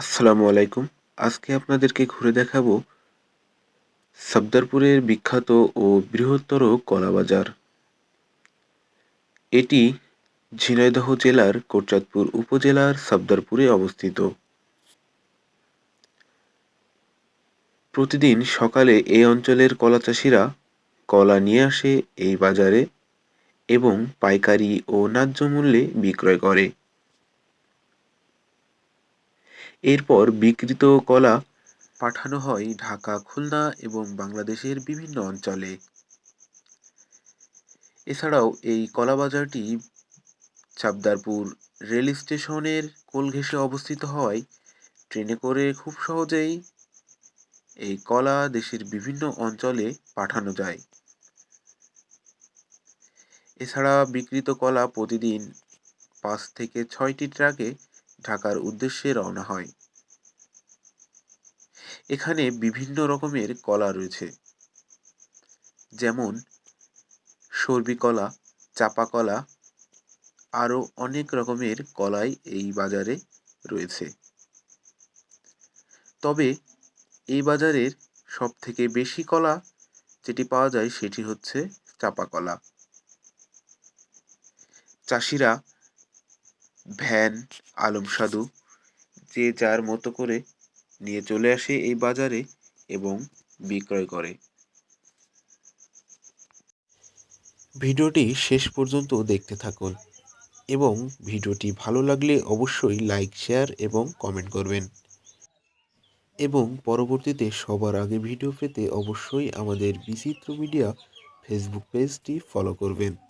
আসসালামু আলাইকুম। আজকে আপনাদেরকে ঘুরে দেখাবো সফদরপুরের বিখ্যাত ও বৃহত্তর কলাবাজার। এটি ঝিনাইদহ জেলার কোটচাঁদপুর উপজেলার সফদরপুরে অবস্থিত। প্রতিদিন সকালে এই অঞ্চলের কলা চাষিরা কলা নিয়ে আসে এই বাজারে এবং পাইকারি ও ন্যায্য মূল্যে বিক্রয় করে। এরপর বিকৃত কলা পাঠানো হয় ঢাকা, খুলনা এবং বাংলাদেশের বিভিন্ন অঞ্চলে। এছাড়াও এই কলা বাজারটি চাবদারপুর রেল স্টেশনের কোল ঘেঁষে অবস্থিত হওয়ায় ট্রেনে করে খুব সহজেই এই কলা দেশের বিভিন্ন অঞ্চলে পাঠানো যায়। এছাড়া বিকৃত কলা প্রতিদিন পাঁচ থেকে ছয়টি ট্রাকে ঢাকার উদ্দেশ্যে রওনা হয়। এখানে বিভিন্ন রকমের কলা রয়েছে। যেমন সর্বি কলা, চাপা কলা, আরও অনেক রকমের কলাই এই বাজারে রয়েছে। তবে এই বাজারের সব থেকে বেশি কলা যেটি পাওয়া যায় সেটি হচ্ছে চাপা কলা। চাষিরা ভ্যান, আলম সাধু, যে যার মতো করে নিয়ে চলে আসে এই বাজারে এবং বিক্রয় করে। ভিডিওটি শেষ পর্যন্ত দেখতে থাকুন এবং ভিডিওটি ভালো লাগলে অবশ্যই লাইক, শেয়ার এবং কমেন্ট করবেন। এবং পরবর্তীতে সবার আগে ভিডিও পেতে অবশ্যই আমাদের বিচিত্র মিডিয়া ফেসবুক পেজটি ফলো করবেন।